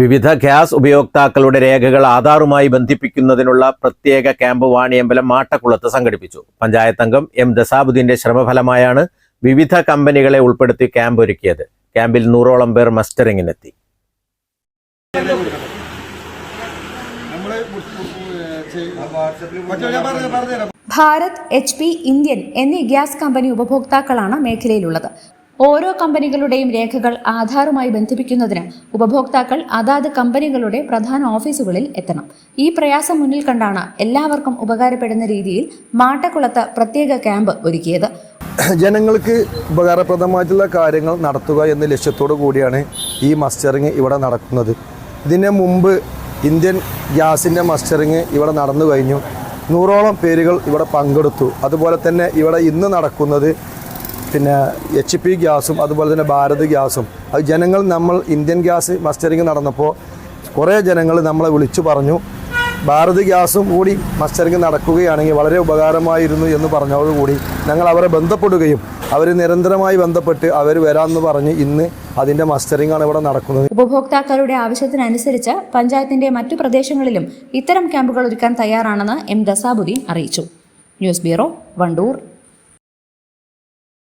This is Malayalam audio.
വിവിധ ഗ്യാസ് ഉപയോക്താക്കളുടെ രേഖകൾ ആധാറുമായി ബന്ധിപ്പിക്കുന്നതിനുള്ള പ്രത്യേക ക്യാമ്പ് വാണിയമ്പലം മാട്ടക്കുളത്ത് സംഘടിപ്പിച്ചു. പഞ്ചായത്ത് അംഗം എം ദസാബുദ്ദീന്റെ ശ്രമഫലമായാണ് വിവിധ കമ്പനികളെ ഉൾപ്പെടുത്തി ക്യാമ്പ് ഒരുക്കിയത്. ക്യാമ്പിൽ നൂറോളം പേർ മസ്റ്ററിങ്ങിനെത്തി ഭാരത് എച്ച് പി ഇന്ത്യൻ എന്നീ ഗ്യാസ് കമ്പനി ഉപഭോക്താക്കളാണ് മേഖലയിലുള്ളത്. ഓരോ കമ്പനികളുടെയും രേഖകൾ ആധാറുമായി ബന്ധിപ്പിക്കുന്നതിന് ഉപഭോക്താക്കൾ അതാത് കമ്പനികളുടെ പ്രധാന ഓഫീസുകളിൽ എത്തണം. ഈ പ്രയാസം മുന്നിൽ കണ്ടാണ് എല്ലാവർക്കും ഉപകാരപ്പെടുന്ന രീതിയിൽ മാട്ടക്കുളത്ത് പ്രത്യേക ക്യാമ്പ് ഒരുക്കിയത്. ജനങ്ങൾക്ക് ഉപകാരപ്രദമായിട്ടുള്ള കാര്യങ്ങൾ നടത്തുക എന്ന ലക്ഷ്യത്തോടു കൂടിയാണ് ഈ മസ്റ്ററിങ് ഇവിടെ നടക്കുന്നത്. ഇതിന് മുമ്പ് ഇന്ത്യൻ ഗ്യാസിന്റെ മസ്റ്ററിങ് ഇവിടെ നടന്നു കഴിഞ്ഞു. നൂറോളം പേരുകൾ ഇവിടെ പങ്കെടുത്തു. അതുപോലെ തന്നെ ഇവിടെ ഇന്ന് നടക്കുന്നത് പിന്നെ എച്ച് പി ഗ്യാസും അതുപോലെ തന്നെ ഭാരത് ഗ്യാസും. അത് ജനങ്ങൾ നമ്മൾ ഇന്ത്യൻ ഗ്യാസ് മസ്റ്ററിങ് നടന്നപ്പോൾ കുറേ ജനങ്ങൾ നമ്മളെ വിളിച്ചു പറഞ്ഞു. ഭാരത് ഗ്യാസും കൂടി മസ്റ്ററിങ് നടക്കുകയാണെങ്കിൽ വളരെ ഉപകാരമായിരുന്നു എന്ന് പറഞ്ഞതോടുകൂടി ഞങ്ങൾ അവരെ ബന്ധപ്പെടുകയും അവർ നിരന്തരമായി ബന്ധപ്പെട്ട് അവർ വരാമെന്ന് പറഞ്ഞ് ഇന്ന് അതിന്റെ മസ്റ്ററിംഗ് ആണ് ഇവിടെ നടക്കുന്നത്. ഉപഭോക്താക്കളുടെ ആവശ്യത്തിനനുസരിച്ച് പഞ്ചായത്തിന്റെ മറ്റു പ്രദേശങ്ങളിലും ഇത്തരം ക്യാമ്പുകൾ ഒരുക്കാൻ തയ്യാറാണെന്ന് എം ദസാബുദ്ദീൻ അറിയിച്ചു. News bureau Wandoor.